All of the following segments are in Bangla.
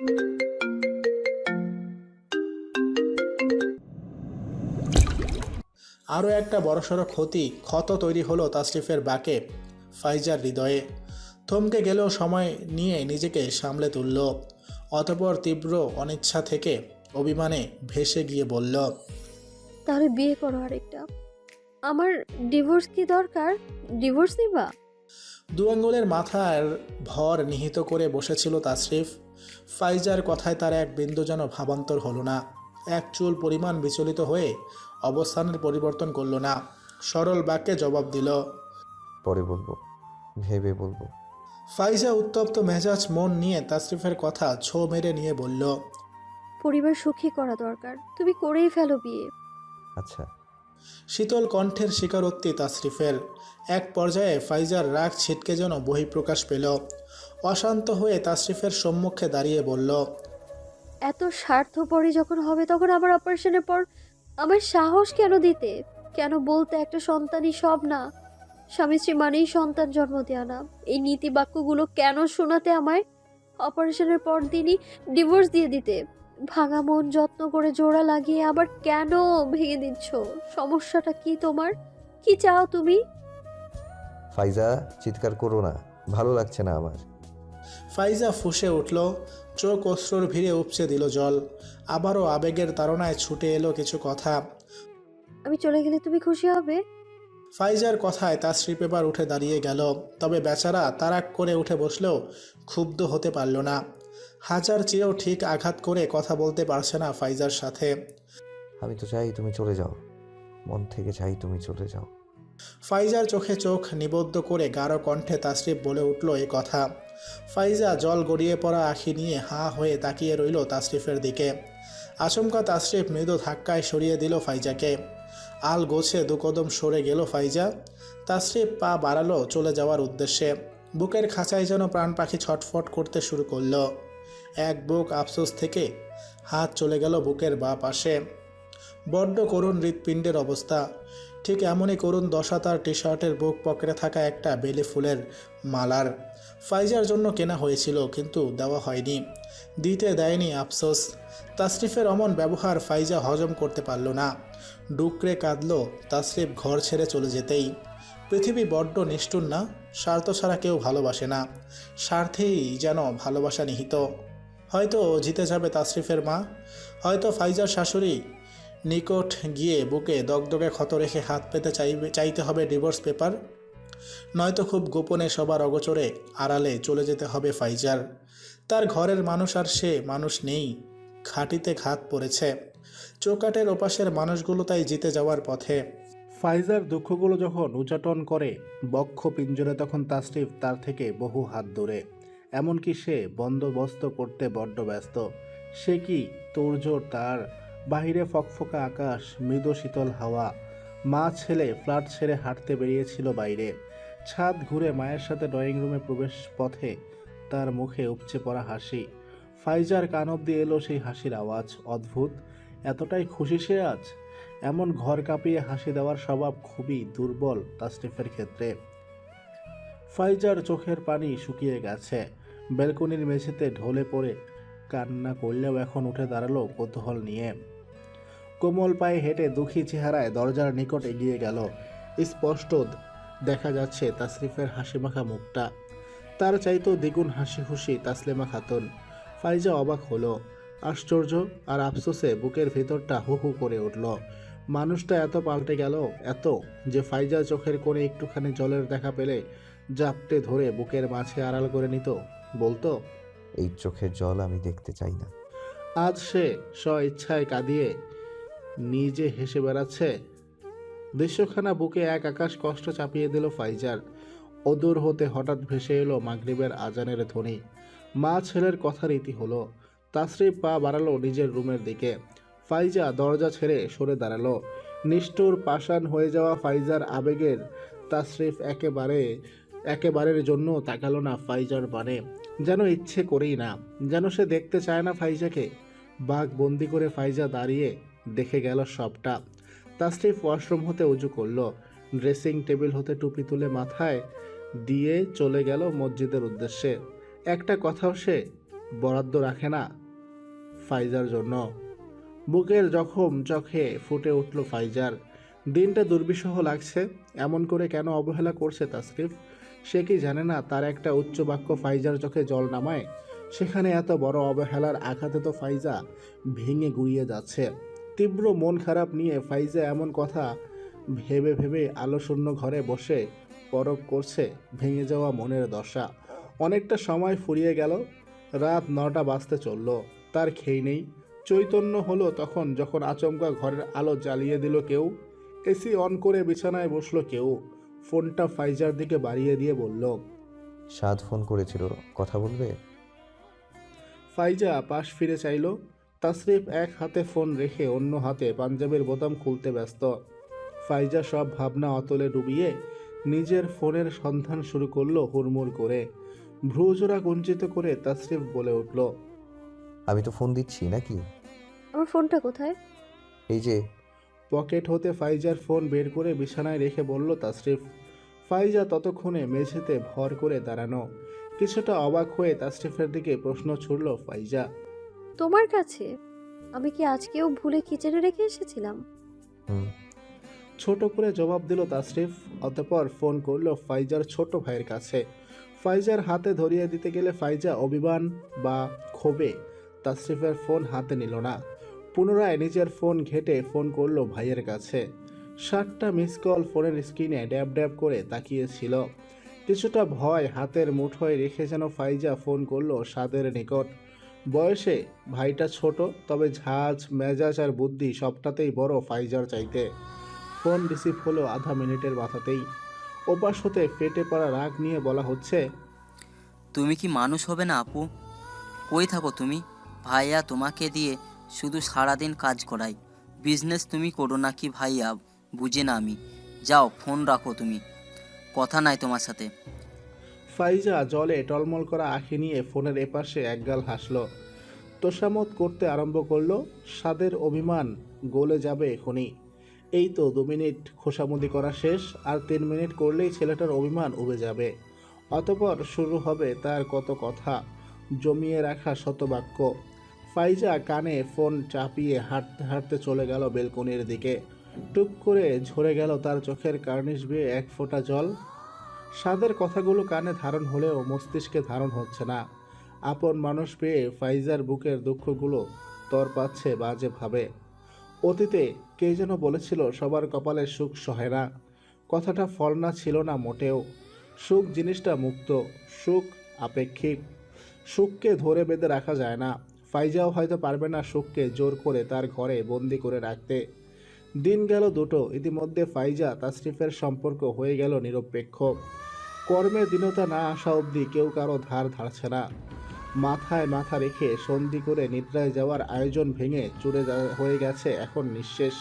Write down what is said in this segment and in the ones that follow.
আরও একটা বড়সড় ক্ষতি ক্ষত তৈরি হলো তাসরিফের বাকে ফাইজার হৃদয়ে। থমকে গেলেও সময় নিয়ে নিজেকে সামলে তুলল, অতপর তীব্র অনিচ্ছা থেকে অভিমানে ভেসে গিয়ে বলল, তাহলে বিয়ে করো আরেকটা। আমার ডিভোর্স কি দরকার? ডিভোর্স নিবা? দু আঙ্গুলের মাথার ভর নিহিত করে বসেছিল তাসরিফ। ফাইজার কথায় তার এক বিন্দু যেন ভাবান্তর হলো না। এক চুল পরিমাণ বিচলিত হয়ে অবস্থানের পরিবর্তন করল না। সরল বাক্যে জবাব দিল পরে বলব ভেবে বলব। ফাইজা উত্তপ্ত মেজাজ মন নিয়ে তাসরিফের কথা ছো মেরে নিয়ে বলল পরিবার সুখী করা দরকার তুমি করেই ফেলো বিয়ে। আচ্ছা। শীতল কণ্ঠের স্বীকারোক্তি তাসরিফের। এক পর্যায়ে ফাইজার রাগ ছিটকে যেন বহিঃপ্রকাশ পেল। অশান্ত হয়ে তাসরিফের সম্মুখে দাঁড়িয়ে বলল, এত স্বার্থপরই যখন হবে, তখন আমার অপারেশনের পর আমার সাহস কেন দিতে? কেন বলতে একটা সন্তানই সব না? স্বামী স্ত্রী মানেই সন্তান জন্ম দেওয়া না। এই নীতি বাক্যগুলো কেন শোনাতে আমায়? অপারেশনের পর দিনই ডিভোর্স দিয়ে দিতে। ভাঙা মন যত্ন করে জোড়া লাগিয়ে আবার কেন ভেঙে দিচ্ছ? সমস্যাটা কি তোমার? কি চাও তুমি? ফাইজা চিৎকার করো না। ভালো লাগছে না আমার। ফাইজা ফুঁসে উঠল চোখ অশ্রুর ভিড়ে উপচে দিল জল। আবারও আবেগের তাড়নায় ছুটে এলো কিছু কথা। আমি চলে গেলে তুমি খুশি হবে? ফাইজার কথায় তার তাসরিফ এবার উঠে দাঁড়িয়ে গেল তবে বেচারা তারাক করে উঠে বসলেও ক্ষুব্ধ হতে পারল না। হাজার চেয়েও ঠিক আঘাত করে কথা বলতে পারছে না ফাইজার সাথে। আমি তো চাই তুমি চলে যাও। মন থেকে চাই তুমি চলে যাও। ফাইজার চোখে চোখ নিবদ্ধ করে গাঢ় কণ্ঠে তাসরিফ বলে উঠল এ কথা। ফাইজা জল গড়িয়ে পড়া আখি নিয়ে হাঁ হয়ে তাকিয়ে রইল তাসরিফের দিকে। আচমকা তাসরিফ মৃদু ধাক্কায় সরিয়ে দিল ফাইজাকে। আল গোছে দুকদম সরে গেল ফাইজা। তাসরিফ পা বাড়ালো চলে যাওয়ার উদ্দেশ্যে। বুকের খাঁচায় যেন প্রাণ পাখি ছটফট করতে শুরু করল। এক বুক আফসোস থেকে হাত চলে গেল বুকের বা পাশে। বড্ড করুণ হৃৎপিণ্ডের অবস্থা। ঠিক এমনই করুণ দশা তার টি শার্টের বুক পকেটে থাকা একটা বেলি ফুলের মালার। ফাইজার জন্য কেনা হয়েছিল, কিন্তু দেওয়া হয়নি। দিতে দেয়নি আফসোস। তাসরিফের অমন ব্যবহার ফাইজা হজম করতে পারল না। ডুকরে কাঁদল, তাসরিফ ঘর ছেড়ে চলে যেতেই। পৃথিবী বড্ড নিষ্ঠুর না? স্বার্থ ছাড়া কেউ ভালোবাসে না। স্বার্থেই যেন ভালোবাসা নিহিত। হয়তো জিতে যাবে তাসরিফের মা, হয়তো ফাইজার শাশুড়ি নিকট গিয়ে বুকে দগদগে ক্ষত রেখে হাত পেতে চাইবে, চাইতে হবে ডিভোর্স পেপার। নয়তো খুব গোপনে সবার অগোচরে আড়ালে চলে যেতে হবে ফাইজার। তার ঘরের মানুষ আর সে মানুষ নেই, খাটিতে ঘাত পড়েছে। চৌকাটের ওপাশের মানুষগুলো তাই জিতে যাওয়ার পথে। ফাইজার দুঃখগুলো যখন উচাটন করে বক্ষ পিঞ্জরে, তখন তাসরিফ তার থেকে বহু হাত দূরে। এমনকি সে বন্দোবস্ত করতে বড্ড ব্যস্ত। সে কি তোড়জোড় তার? বাহিরে ফকফকা আকাশ, মৃদু শীতল হাওয়া। মা ছেলে ফ্ল্যাট ছেড়ে হাঁটতে বেরিয়েছিল বাইরে। ছাদ ঘুরে মায়ের সাথে ড্রয়িং রুমে প্রবেশ পথে তার মুখে উপচে পড়া হাসি। ফাইজার কান অব্দি এলো সেই হাসির আওয়াজ, অদ্ভুত। এতটাই খুশি সে আজ? এমন ঘর কাঁপিয়ে হাসি দেওয়ার স্বভাব খুবই দুর্বল তাসরিফের ক্ষেত্রে। ফাইজার চোখের পানি শুকিয়ে গেছে। ব্যালকনির মেঝেতে ঢলে পড়ে কান্না করলেও এখন উঠে দাঁড়াল কৌতূহল নিয়ে। কোমল পায়ে হেঁটে দুঃখী চেহারায় দরজার নিকট এগিয়ে গেল। স্পষ্ট দেখা যাচ্ছে তাসরিফের হাসিমাখা মুখটা। তার চাইতেও দ্বিগুণ হাসি খুশি তাসলেমা খাতুন। ফাইজা অবাক হলো। আশ্চর্য আর আফসোসে বুকের ভেতরটা হু হু করে উঠল। মানুষটা এত পাল্টে গেল, এত যে ফাইজা চোখের কোণে একটুখানি জলের দেখা পেলে জাপটে ধরে বুকের মাঝে আড়াল করে নিত। বলতো? এই চোখের জল আমি দেখতে চাই না। আজ সে স্ব ইচ্ছায় কাঁদিয়ে নিজে হেসে বেড়াচ্ছে। দৃশ্যখানা বুকে এক আকাশ কষ্ট চাপিয়ে দিল ফাইজার। অদূর হতে হঠাৎ ভেসে এলো মাগরিবের আজানের ধ্বনি। মা ছেলের কথা রীতি হলো। তাসরিফ পা বাড়ালো নিজের রুমের দিকে। ফাইজা দরজা ছেড়ে সরে দাঁড়াল। নিষ্ঠুর পাষাণ হয়ে যাওয়া ফাইজার আবেগের তাসরিফ একেবারে একেবারের জন্য তাকালো না ফাইজার বানে। যেন ইচ্ছে করেই না, যেন সে দেখতে চায় না ফাইজাকে। বাঘ বন্দি করে ফাইজা দাঁড়িয়ে দেখে গেল সবটা। তাসরিফ ওয়াশরুম হতে উজু করল। ড্রেসিং টেবিল হতে টুপি তুলে মাথায় দিয়ে চলে গেল মসজিদের উদ্দেশ্যে। একটা কথাও সে বরাদ্দ রাখে না ফাইজার জন্য। বুকের জখম চোখে ফুটে উঠল ফাইজার। দিনটা দুর্বিষহ লাগছে, এমন করে কেন অবহেলা করছে তাসরিফ? সে কি জানে না তার একটা উচ্চ বাক্য ফাইজার চোখে জল নামায়? সেখানে এত বড় অবহেলার আঘাতে তো ফাইজা ভেঙে গুড়িয়ে যাচ্ছে। তীব্র মন খারাপ নিয়ে ফাইজা এমন কথা ভেবে ভেবে আলোশূন্য ঘরে বসে পরক করছে ভেঙে যাওয়া মনের দশা। অনেকটা সময় ফুরিয়ে গেল, রাত নটা বাজতে চলল, তার খেই নেই। চৈতন্য হলো তখন যখন আচমকা ঘরের আলো জ্বালিয়ে দিল কেউ, এসি অন করে বিছানায় বসল কেউ। ফোনটা ফাইজার দিকে বাড়িয়ে দিয়ে বলল সাদ ফোন করেছিল কথা বলবে? ফাইজা পাশ ফিরে চাইল তাসরিফ এক হাতে ফোন রেখে অন্য হাতে পাঞ্জাবের বোতাম খুলতে ব্যস্ত। ফাইজা সব ভাবনা অতলে ডুবিয়ে নিজের ফোনের সন্ধান শুরু করল হুড়মুড় করে। ভ্রুজোড়া কুঞ্চিত করে তাসরিফ বলে উঠল আমি তো ফোন দিচ্ছি নাকি? আমার ফোনটা কোথায়? এই যে পকেট হতে ফাইজার ফোন বের করে বিছানায় রেখে বলল তাসরিফ ফাইজা ততক্ষণে মেঝেতে ভর করে দাঁড়ানো। কিছুটা অবাক হয়ে তাসরিফের দিকে প্রশ্ন ছুড়ল ফাইজা। তোমার কাছে? আমি কি আজকেও ভুলে কিচেনে রেখে এসেছিলাম? হুম। ছোট করে জবাব দিল তাসরিফ অতঃপর ফোন করল ফাইজার ছোট ভাইয়ের কাছে। ফাইজার হাতে ধরিয়ে দিতে গেলে ফাইজা অভিমান বা ক্ষোভে তাসরিফের ফোন হাতে নিল না। পুনরায় নিজের ফোন ঘেটে ফোন করল ভাইয়ের কাছে। ষাটটা মিস কল ফোনের স্ক্রিনে ড্যাব ড্যাব করে তাকিয়েছিল। কিছুটা ভয় হাতের মুঠোয় রেখে যেন ফাইজা ফোন করল সাদের নিকট। বয়সে ভাইটা ছোট, তবে ঝাঁজ, মেজাজ আর বুদ্ধি সবটাতেই বড় ফাইজার চাইতে। ফোন রিসিভ হলো আধা মিনিটের মাথাতেই। ওপাশ হতে ফেটে পড়া রাগ নিয়ে বলা হচ্ছে, তুমি কি মানুষ হবে না আপু? কই থাকো তুমি? ভাইয়া তোমাকে দিয়ে শুধু সারাদিন কাজ করাই। বিজনেস তুমি করো না কি ভাইয়া? বুঝে না আমি। যাও, ফোন রাখো তুমি। কথা নাই তোমার সাথে। ফাইজা জলে টলমল করা আঁখি নিয়ে ফোনের এপাশে একগাল হাসল। তোষামত করতে আরম্ভ করল স্বাদের অভিমান গলে যাবে এখনই। এই তো দু মিনিট খোসামুদি করা শেষ, আর তিন মিনিট করলেই ছেলেটার অভিমান উবে যাবে। অতপর শুরু হবে তার কত কথা, জমিয়ে রাখা শতবাক্য। ফাইজা কানে ফোন চাপিয়ে হাঁটতে হাঁটতে চলে গেল বেলকনির দিকে। টুক করে ঝরে গেল তার চোখের কার্নিশ বেয়ে এক ফোঁটা জল। স্বাদের কথাগুলো কানে ধারণ হলেও মস্তিষ্কে ধারণ হচ্ছে না। আপন মানুষ পেয়ে ফাইজার বুকের দুঃখগুলো তর পাচ্ছে বাজে ভাবে। অতীতে কে যেন বলেছিল, সবার কপালে সুখ সহে না। কথাটা ফলনা ছিল না মোটেও। সুখ জিনিসটা মুক্ত, সুখ আপেক্ষিক। সুখকে ধরে বেঁধে রাখা যায় না। ফাইজাও হয়তো পারবে না সুখকে জোর করে তার ঘরে বন্দি করে রাখতে। দিন গেল দুটো, ইতিমধ্যে ফাইজা তাসরিফের সম্পর্ক হয়ে গেল নিরপেক্ষ। কর্মে দিনতা না আসা অবধি কেউ কারও ধার ধারছে না। মাথায় মাথা রেখে সন্ধি করে নিদ্রায় যাওয়ার আয়োজন ভেঙে চুড়ে হয়ে গেছে এখন নিঃশেষ।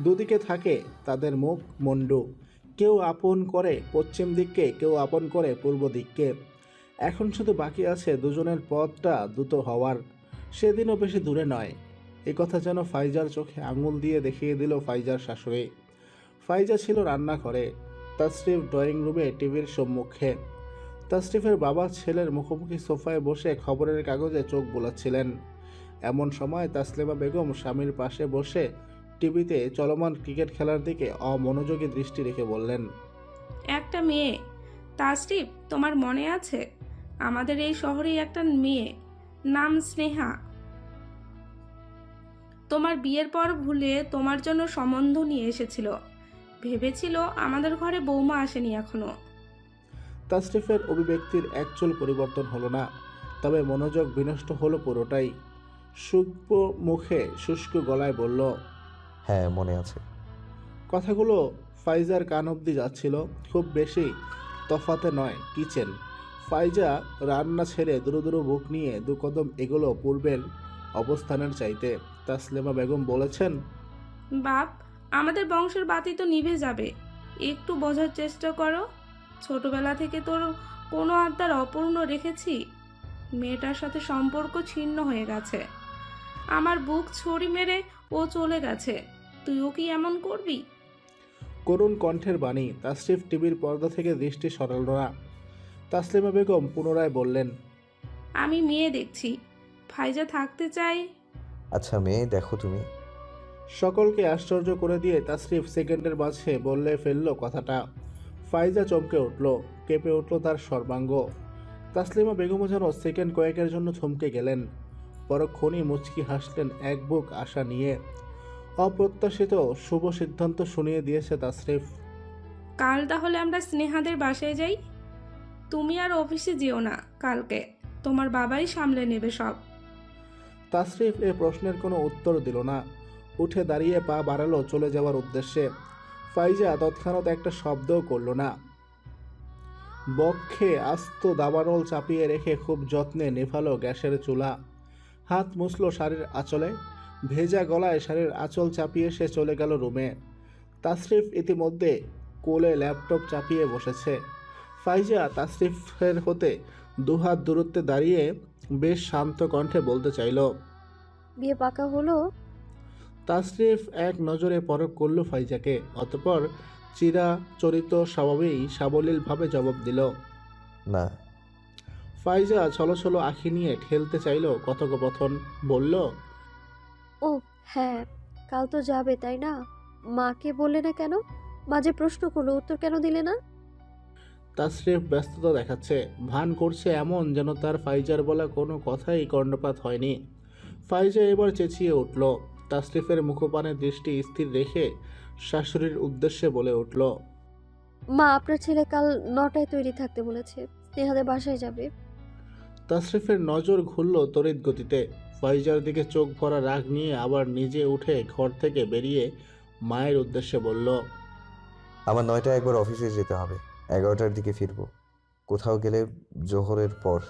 দুদিকে থাকে তাদের মুখ, মন্ডু। কেউ আপন করে পশ্চিম দিককে, কেউ আপন করে পূর্ব দিককে। এখন শুধু বাকি আছে দুজনের পথটা দ্রুত হওয়ার। সেদিনও বেশি দূরে নয়। এ কথা যেন ফাইজার চোখে আঙুল দিয়ে দেখিয়ে দিল ফাইজার শাশুড়ি। ফাইজা ছিল রান্নাঘরে, তাসরিফ ড্রয়িং রুমে টিভির সম্মুখে। তাসরিফের বাবা ছেলের মুখোমুখি সোফায় বসে খবরের কাগজে চোখ বোলাচ্ছিলেন। এমন সময় তাসলিমা বেগম স্বামীর পাশে বসে টিভিতে চলমান ক্রিকেট খেলার দিকে অমনোযোগী দৃষ্টি রেখে বললেন, একটা মেয়ে। তাসরিফ, তোমার মনে আছে? আমাদের এই শহরেই একটা মেয়ে। নাম স্নেহা। তোমার বিয়ের পর ভুলে তোমার জন্য সম্বন্ধ নিয়ে এসেছিল। ভেবেছিল আমাদের ঘরে বৌমা আসেনি এখনও। তাসরিফের অভিব্যক্তির একচুল পরিবর্তন হলো না তবে মনোযোগ বিনষ্ট হলো পুরোটাই। সূক্ষ্ম মুখে শুষ্ক গলায় বলল হ্যাঁ মনে আছে। কথাগুলো ফাইজার কান অবধি যাচ্ছিল খুব বেশি তফাতে নয় কিচেন। ফাইজা রান্না ছেড়ে দুরু দুরু বুক নিয়ে দু কদম এগুলো পূর্বের অবস্থানের চাইতে। তাসলিমা বেগম বলেছেন বাপ আমাদের বংশের বাতি তো নিভে যাবে। একটু বোঝার চেষ্টা করো। ছোটবেলা থেকে তোর কোনো আবদার অপূর্ণ রেখেছি? মেয়েটার সাথে সম্পর্ক ছিন্ন হয়ে গেছে। আমার বুক ছড়ি মেরে ও চলে গেছে। তুইও কি এমন করবি? করুণ কণ্ঠের বাণী তাসরিফ টিভির পর্দা থেকে দৃষ্টি সরাল না। তাসলিমা বেগম পুনরায় বললেন আমি মেয়ে দেখছি। ফাইজা থাকতে চাই। আচ্ছা মেয়ে দেখো তুমি। সকলকে আশ্চর্য করে দিয়ে তাসরিফ সেকেন্ডের মাঝে বললে ফেলল কথাটা। ফাইজা চমকে উঠল কেঁপে উঠল তার সর্বাঙ্গ। তাসলিমা বেগমও যেন সেকেন্ড কয়েকের জন্য থমকে গেলেন। পরক্ষণই মুচকি হাসলেন এক বুক আশা নিয়ে। অপ্রত্যাশিত শুভ সিদ্ধান্ত শুনিয়ে দিয়েছে তাসরিফ। কাল তাহলে আমরা স্নেহাদের বাসায় যাই? তুমি আর অফিসে যেও না কালকে। তোমার বাবাই সামলে নেবে সব। তাসরিফ এ প্রশ্নের কোনো উত্তর দিল না। উঠে দাঁড়িয়ে পা বাড়ালো চলে যাওয়ার উদ্দেশ্যে। ফাইজা তৎক্ষণাৎ একটা শব্দও করল না। বক্ষে আস্ত দাবানল চাপিয়ে রেখে খুব যত্নে নেভালো গ্যাসের চুলা। হাত মুছলো শাড়ির আঁচলে, ভেজা গলায় শাড়ির আঁচল চাপিয়ে সে চলে গেল রুমে। তাসরিফ ইতিমধ্যে কোলে ল্যাপটপ চাপিয়ে বসেছে। ফাইজা তাসরিফের হতে দুহাত দূরত্বে দাঁড়িয়ে বেশ শান্ত কণ্ঠে বলতে চাইল বিয়ে পাকা হলো? তাসরিফ এক নজরে পরখ করল ফাইজাকে অতপর চিরা চরিত স্বভাবেই সাবলীলভাবে জবাব দিল না। ফাইজা ছলো ছলো আখি নিয়ে ঠেলতে চাইল কথোপকথন বলল ও হ্যাঁ কাল তো যাবে তাই না? মাকে বললে না কেন? মাঝে প্রশ্ন করল উত্তর কেন দিলে না? তাসরিফ ব্যস্ততা দেখাচ্ছে। ভান করছে এমন যেন তার ফাইজার বলা কোনো কথাই কর্ণপাত হয়নি। ফাইজা এবার চেঁচিয়ে উঠল। তাসরিফের মুখপানে দৃষ্টি স্থির রেখে শাশুড়ির উদ্দেশ্যে বলে উঠল মা আপনার ছেলে কাল নটায় তৈরি থাকতে বলেছে। স্নেহাদের বাসায় যাবে। তাসরিফের নজর ঘুরল তড়িৎ গতিতে। ফাইজার দিকে চোখ ভরা রাগ নিয়ে আবার নিজে উঠে ঘর থেকে বেরিয়ে মায়ের উদ্দেশ্যে বলল আমার নয়টায় একবার অফিসে যেতে হবে। এগারোটার দিকে ফিরবো। কোথাও গেলে জোহরের পর।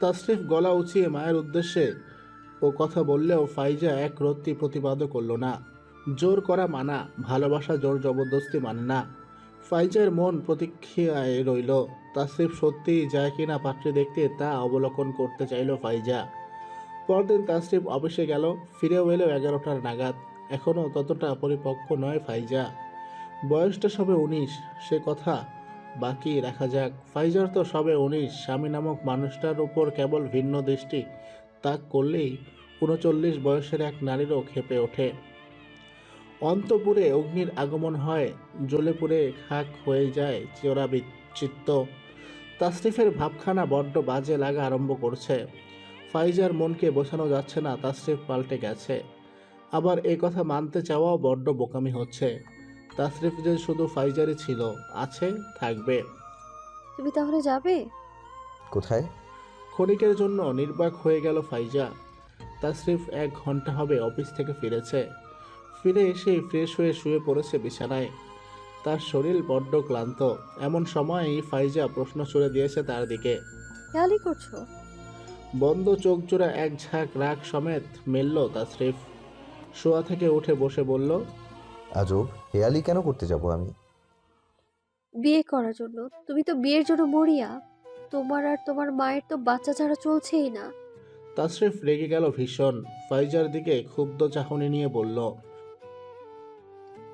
তাসরিফ গলা উঁচিয়ে মায়ের উদ্দেশ্যে ও কথা বললেও ফাইজা এক রত্তি প্রতিবাদও করল না। জোর করা মানা, ভালোবাসা জোর জবরদস্তি মানে না। ফাইজার মন প্রতীক্ষায় রইল। তাসরিফ সত্যিই যায় কিনা পাত্রী দেখতে তা অবলোকন করতে চাইল ফাইজা। পরদিন তাসরিফ অফিসে গেল, ফিরেও এলো এগারোটার নাগাদ। এখনও ততটা পরিপক্ক নয় ফাইজা। বয়সটা সবে উনিশ, সে কথা বাকি রাখা যাক। ফাইজার তো সবে উনিশ, স্বামী নামক মানুষটার উপর কেবল ভিন্ন দৃষ্টি। তাক করলেই উনচল্লিশ বয়সের এক নারীরও খেপে ওঠে। অন্তপুরে অগ্নির আগমন হয় জ্বলে খাক হয়ে যায় চিরা বিচিত্ত তাসরিফের ভাবখানা বড্ড বাজে লাগা আরম্ভ করছে। ফাইজার মনকে বোঝানো যাচ্ছে না তাসরিফ পাল্টে গেছে। আবার এ কথা মানতে চাওয়াও বড্ড বোকামি হচ্ছে। তাসরিফ যে শুধু ফাইজারই ছিল আছে থাকবে। তুমি তাহলে যাবে? কোথায়? ক্ষণিকের জন্য নির্বাক হয়ে গেল ফাইজা। তাসরিফ এক ঘণ্টা হবে অফিস থেকে ফিরেছে। ফিরে এসে ফ্রেশ হয়ে শুয়ে পড়েছে বিছানায়। তার শরীর বড্ড ক্লান্ত। এমন সময়ই ফাইজা প্রশ্ন ছুড়ে দিয়েছে তার দিকে। খেয়ালই করছ? বন্ধ চোখ জোড়া এক ঝাঁক রাগ সমেত মেলল তাসরিফ। শোয়া থেকে উঠে বসে বলল আজব হেয়ালি কেন করতে যাব আমি? বিয়ে করার জন্য। তুমি তো বিয়ের জন্য মরিয়া। তোমার আর তোমার মায়ের তো বাচ্চা ছাড়া চলছেই না। তাসরিফ রেগে গেল ভীষণ। ফাইজার দিকে ক্ষুব্ধ চাহনি নিয়ে বলল